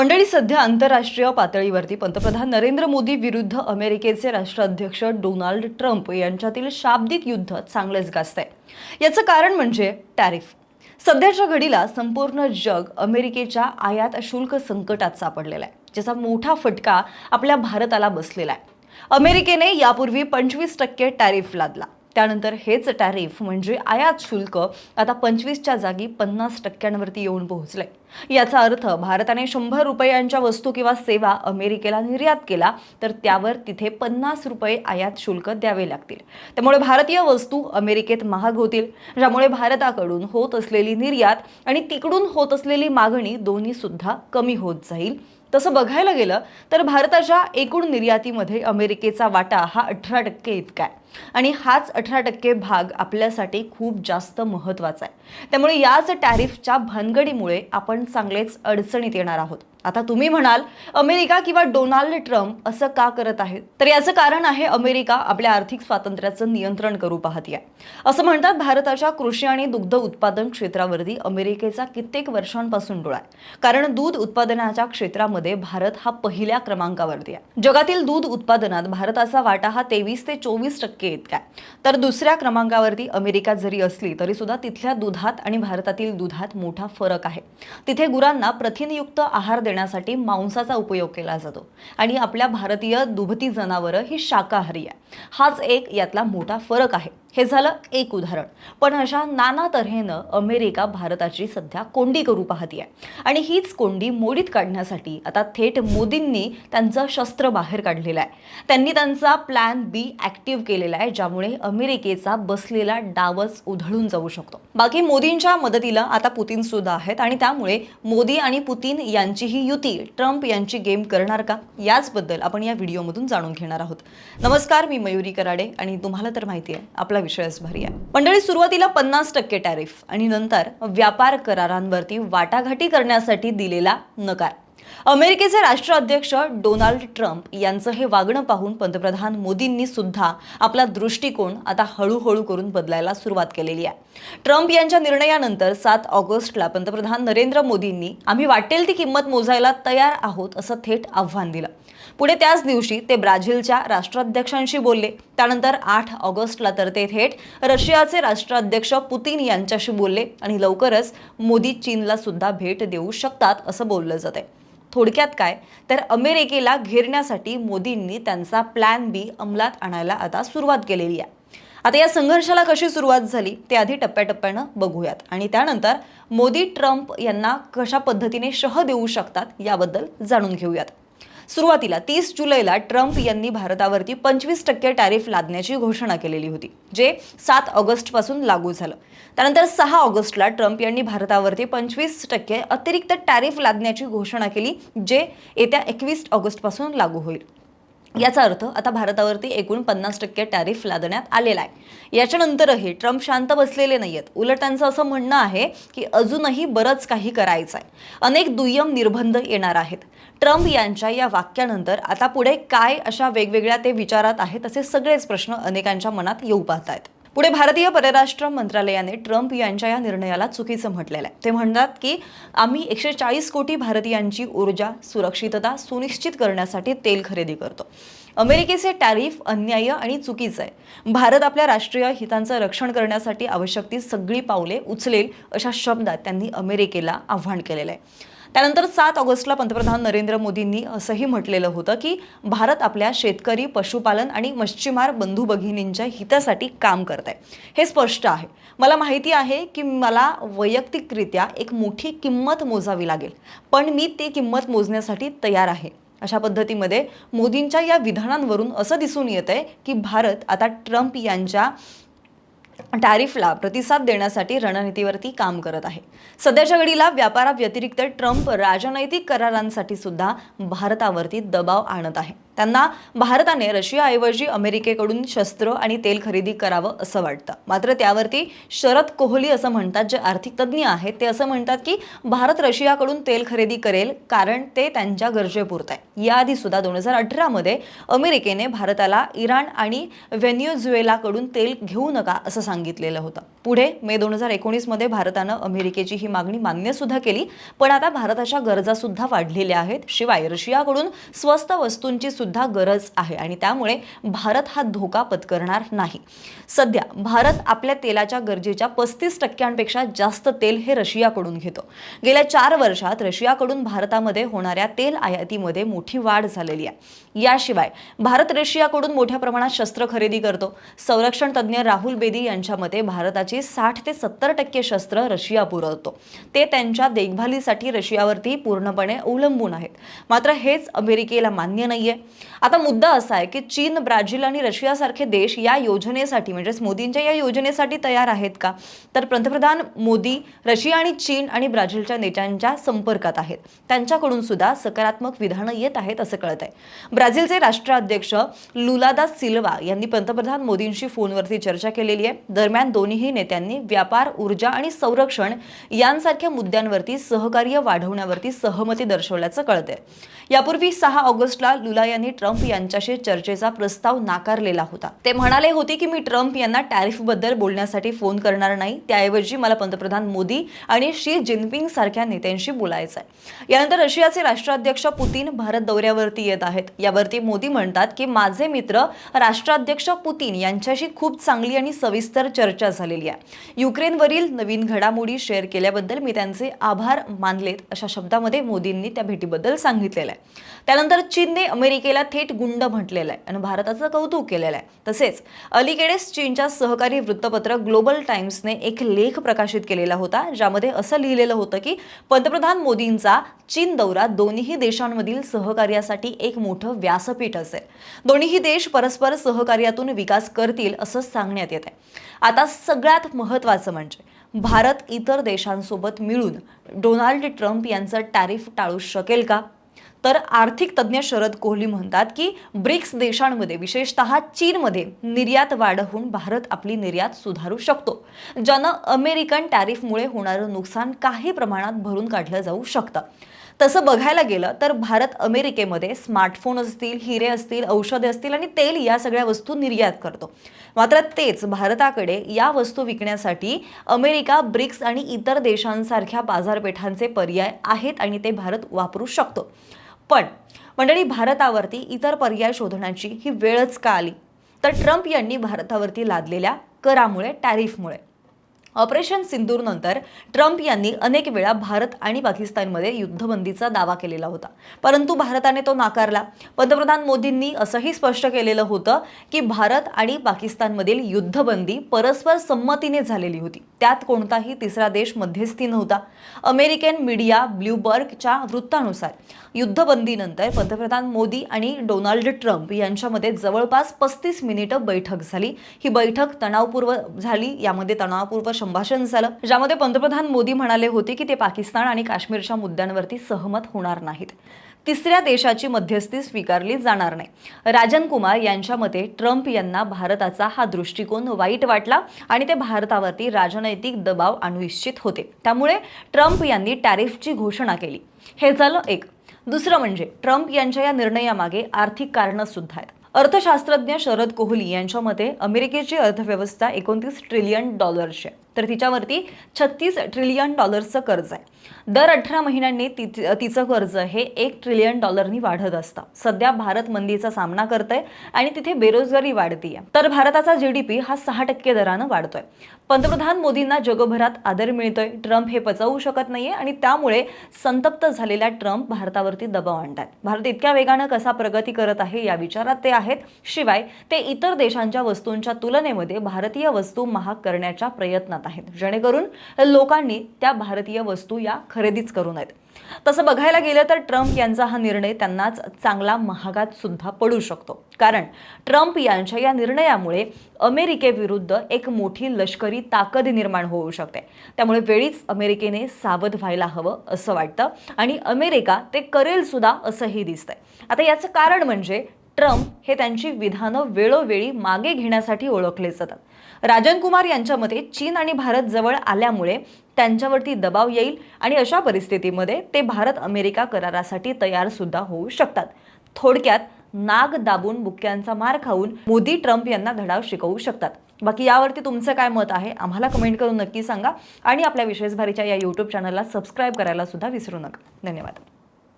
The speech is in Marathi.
मंडळी सध्या आंतरराष्ट्रीय पातळीवरती पंतप्रधान नरेंद्र मोदी विरुद्ध अमेरिकेचे राष्ट्राध्यक्ष डोनाल्ड ट्रम्प यांच्यातील शाब्दिक युद्ध चांगलेच गाजतंय. याचं कारण म्हणजे टॅरिफ. सध्याच्या घडीला संपूर्ण जग अमेरिकेच्या आयात शुल्क संकटात सापडलेलं आहे. ज्याचा मोठा फटका आपल्या भारताला बसलेला आहे. अमेरिकेने यापूर्वी पंचवीस टक्के टॅरिफ लादला. त्यानंतर हेच टॅरिफ म्हणजे आयात शुल्क आता पंचवीसच्या जागी पन्नास टक्क्यांवरती येऊन पोहोचले याचा अर्थ भारताने शंभर रुपयांच्या वस्तू किंवा सेवा अमेरिकेला निर्यात केला तर त्यावर तिथे पन्नास रुपये आयात शुल्क द्यावे लागतील. त्यामुळे भारतीय वस्तू अमेरिकेत महाग होतील ज्यामुळे भारताकडून होत असलेली निर्यात आणि तिकडून होत असलेली मागणी दोन्ही सुद्धा कमी होत जाईल. तसं बघायला गेलं तर भारताच्या एकूण निर्यातीमध्ये अमेरिकेचा वाटा हा अठरा टक्के इतका आहे. आणि हाच अठरा टक्के भाग आपल्यासाठी खूप जास्त महत्त्वाचा आहे. त्यामुळे याच टॅरिफच्या भानगडीमुळे आपण चांगलेच अडचणीत येणार आहोत. आता तुम्ही म्हणाल अमेरिका किंवा डोनाल्ड ट्रम्प असं का करत आहेत? तर याचं कारण आहे अमेरिका आपल्या आर्थिक स्वातंत्र्याचं नियंत्रण करू पाहतीये. असं म्हणतात भारताच्या कृषी आणि दुग्ध उत्पादन क्षेत्रावरती अमेरिकेचा कित्येक वर्षांपासून डोळा आहे. कारण दूध उत्पादनाच्या क्षेत्रामध्ये भारत हा पहिल्या क्रमांकावरती आहे. जगातील दूध उत्पादनात भारताचा वाटा हा तेवीस ते चोवीस टक्के इतका तर दुसऱ्या क्रमांकावरती अमेरिका जरी असली तरी सुद्धा तिथल्या दुधात आणि भारतातील दुधात मोठा फरक आहे. तिथे गुरांना प्रथिनयुक्त आहार देण्यासाठी मांसाचा उपयोग केला जातो. आणि आपल्या भारतीय दुभती जनावरं ही शाकाहारी आहे. हाच एक यातला मोठा फरक आहे. हे झालं एक उदाहरण. पण अशा नाना तऱ्हेनं अमेरिका भारताची सध्या कोंडी करू पाहती आहे. आणि हीच कोंडी मोडीत काढण्यासाठी आता थेट मोदींनी त्यांचं शस्त्र बाहेर काढलेलं आहे. त्यांनी त्यांचा प्लॅन बी ऍक्टिव्ह केलेला आहे ज्यामुळे अमेरिकेचा बसलेला डावच उधळून जाऊ शकतो. बाकी मोदींच्या मदतीला आता पुतीन सुद्धा आहेत आणि त्यामुळे मोदी आणि पुतीन यांची ही युती. ट्रम्प यांची गेम करणार का? याचबद्दल आपण या व्हिडिओमधून जाणून घेणार आहोत. नमस्कार मी मयुरी कराडे आणि तुम्हाला तर माहिती आहे आपला विषयच भारी आहे. मंडळी सुरुवातीला पन्नास टक्के टॅरिफ आणि नंतर व्यापार करारांवरती वाटाघाटी करण्यासाठी दिलेला नकार. अमेरिकेचे राष्ट्राध्यक्ष डोनाल्ड ट्रम्प यांचं हे वागणं पाहून पंतप्रधान मोदींनी सुद्धा आपला दृष्टिकोन आता हळूहळू करून बदलायला सुरुवात केलेली आहे. ट्रम्प यांच्या निर्णयानंतर सात ऑगस्टला पंतप्रधान नरेंद्र मोदींनी आम्ही वाटेल ती किंमत मोजायला तयार आहोत असं थेट आव्हान दिलं. पुढे त्याच दिवशी ते ब्राझीलच्या राष्ट्राध्यक्षांशी बोलले. त्यानंतर आठ ऑगस्टला तर ते थेट रशियाचे राष्ट्राध्यक्ष पुतीन यांच्याशी बोलले आणि लवकरच मोदी चीनला सुद्धा भेट देऊ शकतात असं बोललं जाते थोडक्यात काय? तर अमेरिकेला घेरण्यासाठी मोदींनी त्यांचा प्लॅन बी अंमलात आणायला आता सुरुवात केलेली आहे. आता या संघर्षाला कशी सुरुवात झाली ते आधी टप्प्याटप्प्यानं बघूयात. आणि त्यानंतर मोदी ट्रम्प यांना कशा पद्धतीने शह देऊ शकतात याबद्दल जाणून घेऊयात. सुरुवातीला तीस जुलैला ट्रम्प यांनी भारतावरती पंचवीस टक्के टॅरिफ लादण्याची घोषणा केलेली होती जे सात ऑगस्टपासून लागू झालं. त्यानंतर सहा ऑगस्टला ट्रम्प यांनी भारतावरती पंचवीस टक्के अतिरिक्त टॅरिफ लादण्याची घोषणा केली जे येत्या एकवीस ऑगस्टपासून लागू होईल. याचा अर्थ आता भारतावरती एकूण पन्नास टक्के टॅरिफ लादण्यात आलेला आहे. याच्यानंतरही ट्रम्प शांत बसलेले नाही आहेत उलट त्यांचं असं म्हणणं आहे की अजूनही बरंच काही करायचं आहे अनेक दुय्यम निर्बंध येणार आहेत. ट्रम्प यांच्या या वाक्यानंतर आता पुढे काय अशा वेगवेगळ्या ते विचारात आहेत असे सगळेच प्रश्न अनेकांच्या मनात येऊ पाहत आहेत पुढे भारतीय परराष्ट्र मंत्रालयाने ट्रम्प यांच्या या निर्णयाला चुकीचं म्हटलेलं आहे. ते म्हणतात की आम्ही एकशे चाळीस कोटी भारतीयांची ऊर्जा सुरक्षितता सुनिश्चित करण्यासाठी तेल खरेदी करतो. अमेरिकेचे टॅरिफ अन्याय आणि चुकीचं आहे. भारत आपल्या राष्ट्रीय हितांचं रक्षण करण्यासाठी आवश्यक ती सगळी पावले उचलेल अशा शब्दात त्यांनी अमेरिकेला आव्हान केलेलं आहे. त्यानंतर सात ऑगस्टला पंतप्रधान नरेंद्र मोदींनी असंही म्हटलेलं होतं की भारत आपल्या शेतकरी पशुपालन आणि मच्छीमार बंधू भगिनींच्या हितासाठी काम करत आहे हे स्पष्ट आहे. मला माहिती आहे की मला वैयक्तिकरित्या एक मोठी किंमत मोजावी लागेल पण मी ती किंमत मोजण्यासाठी तयार आहे. अशा पद्धतीमध्ये मोदींच्या या विधानांवरून असं दिसून येत आहे की भारत आता ट्रम्प यांच्या टॅरिफला प्रतिसाद देण्यासाठी रणनीतीवरती काम करत आहे. सध्याच्या घडीला व्यापाराव्यतिरिक्त ट्रम्प राजनैतिक करारांसाठी सुद्धा भारतावरती दबाव आणत आहे. त्यांना भारताने रशियाऐवजी अमेरिकेकडून शस्त्र आणि तेल खरेदी करावं असं वाटतं. मात्र त्यावरती शरद कोहली असं म्हणतात जे आर्थिक तज्ज्ञ आहेत ते असं म्हणतात की भारत रशियाकडून तेल खरेदी करेल कारण ते त्यांच्या गरजेपुरतं आहे याआधी सुद्धा दोन हजार अठरामध्ये अमेरिकेने भारताला इराण आणि व्हेन्युझुएलाकडून तेल घेऊ नका असं सांगितलेलं होतं. पुढे मे दोन हजार एकोणीसमध्ये भारतानं अमेरिकेची ही मागणी मान्य सुद्धा केली पण आता भारताच्या गरजा सुद्धा वाढलेल्या आहेत. शिवाय रशियाकडून स्वस्त वस्तूंची सुद्धा गरज आहे आणि त्यामुळे भारत हा धोका पत्करणार नाही. सध्या भारत आपल्या तेलाच्या गरजेच्या पस्तीस टक्क्यांपेक्षा जास्त तेल हे रशियाकडून घेतो. गेल्या चार वर्षात रशियाकडून भारतामध्ये होणाऱ्या तेल आयातीमध्ये मोठी वाढ झालेली आहे. याशिवाय भारत रशियाकडून मोठ्या प्रमाणात शस्त्र खरेदी करतो. संरक्षण तज्ज्ञ राहुल बेदी यांच्या मते भारताची साठ ते सत्तर टक्के शस्त्र रशिया पुरवतो. ते त्यांच्या देखभालीसाठी रशियावरती पूर्णपणे अवलंबून आहेत. मात्र हेच अमेरिकेला मान्य नाहीये. आता मुद्दा असा आहे की चीन ब्राझील आणि रशियासारखे देश या योजनेसाठी म्हणजेच मोदींच्या या योजनेसाठी तयार आहेत का? तर पंतप्रधान मोदी रशिया आणि चीन आणि ब्राझीलच्या नेत्यांच्या संपर्कात आहेत. त्यांच्याकडून सुद्धा सकारात्मक विधानं येत आहेत असं कळत आहे ब्राझीलचे राष्ट्राध्यक्ष लुलादा सिल्वा यांनी पंतप्रधान मोदींशी फोनवरती चर्चा केलेली आहे. दरम्यान दोन्ही नेत्यांनी व्यापार ऊर्जा आणि संरक्षण यांसारख्या मुद्द्यांवरती सहकार्य वाढवण्यावरती सहमती दर्शवल्याचं कळत आहे यापूर्वी सहा ऑगस्टला लुला यांनी ट्रम्प यांच्याशी चर्चेचा प्रस्ताव नाकारलेला होता. ते म्हणाले होते की मी ट्रम्प यांना टॅरिफबद्दल बोलण्यासाठी फोन करणार नाही. त्याऐवजी मला पंतप्रधान मोदी आणि शी जिनपिंग सारख्या नेत्यांशी बोलायचं आहे यानंतर रशियाचे राष्ट्राध्यक्ष पुतीन भारत दौऱ्यावरती येत आहेत. यावरती मोदी म्हणतात की माझे मित्र राष्ट्राध्यक्ष पुतीन यांच्याशी खूप चांगली आणि सविस्तर चर्चा झालेली आहे. युक्रेनवरील नवीन घडामोडी शेअर केल्याबद्दल मी त्यांचे आभार मानलेत अशा शब्दामध्ये मोदींनी त्या भेटीबद्दल सांगितलेलं आहे. त्यानंतर चीनने अमेरिके अमेरिकेला थेट गुंड म्हटलेलं आहे आणि भारताचं कौतुक केलेलं आहे. तसेच अलीकडेच चीनच्या सहकारी वृत्तपत्र ग्लोबल टाइम्सने एक लेख प्रकाशित केलेला होता ज्यामध्ये असं लिहिलेलं होतं की पंतप्रधान मोदींचा चीन दौरा दोन्ही देशांमधील सहकार्यासाठी एक मोठं व्यासपीठ असेल. दोन्ही देश परस्पर सहकार्यातून विकास करतील असं सांगण्यात येत आहे आता सगळ्यात महत्त्वाचं म्हणजे भारत इतर देशांसोबत मिळून डोनाल्ड ट्रम्प यांचं टॅरिफ टाळू शकेल का? तर आर्थिक तज्ज्ञ शरद कोहली म्हणतात की ब्रिक्स देशांमध्ये विशेषतः चीनमध्ये निर्यात वाढ होऊन भारत आपली निर्यात सुधारू शकतो. ज्यानं अमेरिकन टॅरिफमुळे होणारं नुकसान काही प्रमाणात भरून काढलं जाऊ शकतं. तसं बघायला गेलं तर भारत अमेरिकेमध्ये स्मार्टफोन असतील हिरे असतील औषधे असतील आणि तेल या सगळ्या वस्तू निर्यात करतो. मात्र तेच भारताकडे या वस्तू विकण्यासाठी अमेरिका ब्रिक्स आणि इतर देशांसारख्या बाजारपेठांचे पर्याय आहेत आणि ते भारत वापरू शकतो. पण मंडळी भारतावरती इतर पर्याय शोधण्याची ही वेळच का आली? तर ट्रम्प यांनी भारतावरती लादलेल्या करामुळे टॅरिफमुळे. ऑपरेशन सिंदूरनंतर ट्रम्प यांनी अनेक वेळा भारत आणि पाकिस्तानमध्ये युद्धबंदीचा दावा केलेला होता. परंतु भारताने तो नाकारला. पंतप्रधान मोदींनी असंही स्पष्ट केलेलं होतं की भारत आणि पाकिस्तानमधील युद्धबंदी परस्पर संमतीने झालेली होती. त्यात कोणताही तिसरा देश मध्यस्थी नव्हता. अमेरिकन मीडिया ब्ल्यूबर्गच्या वृत्तानुसार युद्धबंदीनंतर पंतप्रधान मोदी आणि डोनाल्ड ट्रम्प यांच्यामध्ये जवळपास पस्तीस मिनिटं बैठक झाली. ही बैठक तणावपूर्व झाली. यामध्ये तणावपूर्व संभाषण झालं. ज्यामध्ये पंतप्रधान मोदी म्हणाले होते की ते पाकिस्तान आणि काश्मीरच्या मुद्द्यांवरती सहमत होणार नाहीत. तिसऱ्या देशाची मध्यस्थी स्वीकारली जाणार नाही. राजन कुमार यांच्या मते ट्रम्प यांना भारताचा हा दृष्टिकोन वाईट वाटला आणि ते भारतावरती राजनैतिक दबाव आणू इच्छित होते. त्यामुळे ट्रम्प यांनी टॅरिफची घोषणा केली. हे झालं एक. दुसरं म्हणजे ट्रम्प यांच्या या निर्णयामागे आर्थिक कारणं सुद्धा आहेत. अर्थशास्त्रज्ञ शरद कोहली यांच्या मते अमेरिकेची अर्थव्यवस्था एकोणतीस ट्रिलियन डॉलर्सची आहे. तर तिच्यावरती छत्तीस ट्रिलियन डॉलर्सचं कर्ज आहे. दर अठरा महिन्यांनी ति तिचं कर्ज हे एक ट्रिलियन डॉलरनी वाढत असतं. सध्या भारत मंदीचा सामना करतोय आणि तिथे बेरोजगारी वाढतीये. तर भारताचा जीडीपी हा सहा टक्के दरानं वाढतोय. पंतप्रधान मोदींना जगभरात आदर मिळतोय. ट्रम्प हे पचवू शकत नाहीये आणि त्यामुळे संतप्त झालेल्या ट्रम्प भारतावरती दबाव आणतात भारत इतक्या वेगानं कसा प्रगती करत आहे या विचारात ते आहेत. शिवाय ते इतर देशांच्या वस्तूंच्या तुलनेमध्ये भारतीय वस्तू महाग करण्याच्या प्रयत्नात आहेत जेणेकरून लोकांनी त्या भारतीय वस्तू या खरेदीच करू नयेत. तसं बघायला गेलं तर ट्रम्प यांचा हा निर्णय त्यांनाच चांगला महागात सुद्धा पडू शकतो. कारण ट्रम्प यांच्या या निर्णयामुळे अमेरिकेविरुद्ध एक मोठी लष्करी ताकद निर्माण होऊ शकते. त्यामुळे वेळीच अमेरिकेने सावध व्हायला हवं असं वाटतं आणि अमेरिका ते करेल सुद्धा असंही दिसतंय. आता याचं कारण म्हणजे ट्रम्प हे त्यांची विधानं वेळोवेळी मागे घेण्यासाठी ओळखले जातात. राजन कुमार यांच्या मते चीन आणि भारत जवळ आल्यामुळे त्यांच्यावरती दबाव येईल आणि अशा परिस्थितीमध्ये ते भारत अमेरिका करारासाठी तयार सुद्धा होऊ शकतात. थोडक्यात नाग दाबून बुक्क्यांचा मार खाऊन मोदी ट्रम्प यांना धडाव शिकवू शकतात. बाकी यावरती तुमचं काय मत आहे? आम्हाला कमेंट करून नक्की सांगा आणि आपल्या विशेष भारीच्या या यूट्यूब चॅनलला सबस्क्राईब करायला सुद्धा विसरू नका. धन्यवाद.